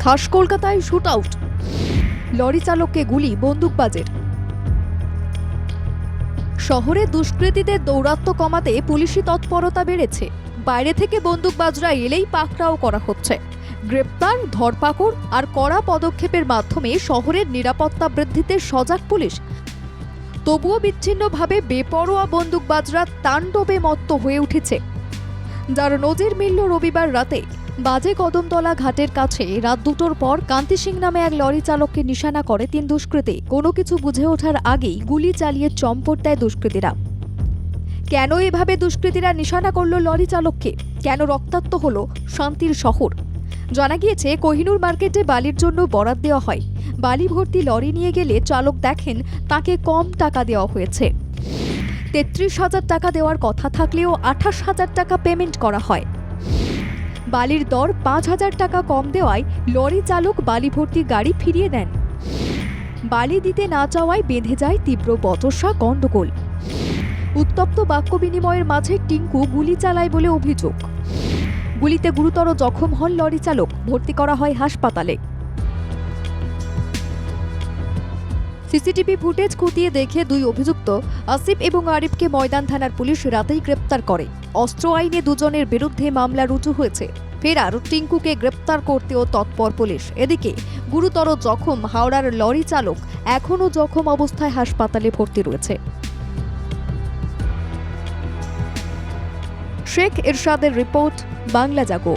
খাস কলকাতায় shoot out. Lorry চালককে গুলি বন্দুকবাজের শহরে দুষ্কৃতীদের দৌরাত্ম্য কমাতে পুলিশি তৎপরতা বেড়েছে। বাইরে থেকে বন্দুকবাজরা এলেই পাকড়াও করা হচ্ছে। গ্রেপ্তার, ধরপাকড় আর কড়া পদক্ষেপের মাধ্যমে শহরের নিরাপত্তা বৃদ্ধিতে সজাগ পুলিশ। তবুও বিচ্ছিন্নভাবে বেপরোয়া বন্দুকবাজরা তাণ্ডবে মত্ত হয়ে উঠেছে। যার নজির মিলল রবিবার রাতে। বাজে কদমতলা ঘাটের কাছে রাত দুটোর পর কান্তি সিং নামে এক লরি চালককে নিশানা করে তিন দুষ্কৃতী। কোনো কিছু বুঝে ওঠার আগেই গুলি চালিয়ে চম্পট দেয় দুষ্কৃতীরা। কেন এভাবে দুষ্কৃতীরা নিশানা করল লরি চালককে? কেন রক্তাক্ত হলো শান্তির শহর? জানা গিয়েছে, কোহিনুর মার্কেটে বালির জন্য বরাদ দেওয়া হয়। বালি ভর্তি লরি নিয়ে গেলে চালক দেখেন তাকে কম টাকা দেওয়া হয়েছে। তেত্রিশ হাজার টাকা দেওয়ার কথা থাকলেও আঠাশ হাজার টাকা পেমেন্ট করা হয়। বালির দর পাঁচ হাজার টাকা কম দেওয়ায় লরি চালক বালি ভর্তি গাড়ি ফিরিয়ে দেন বালি দিতে না চাওয়ায় বেঁধে যায় তীব্র বচসা গণ্ডগোল। উত্তপ্ত বাক্য বিনিময়ের মাঝে টিঙ্কু গুলি চালায় বলে অভিযোগ। গুলিতে গুরুতর জখম হন লরি চালক, ভর্তি করা হয় হাসপাতালে। সিসিটিভি ফুটেজ খতিয়ে দেখে দুই অভিযুক্ত, আসিফ এবং আরিফকে ময়দান থানার পুলিশ রাতেই গ্রেপ্তার করে। অস্ত্র আইনে দুজনের বিরুদ্ধে মামলা রুজু হয়েছে। ফেরার টিঙ্কুকে গ্রেপ্তার করতেও তৎপর পুলিশ। এদিকে গুরুতর জখম হাওড়ার লরি চালক এখনও জখম অবস্থায় হাসপাতালে ভর্তি রয়েছে। শেখ এরশাদের রিপোর্ট, বাংলা জাগো।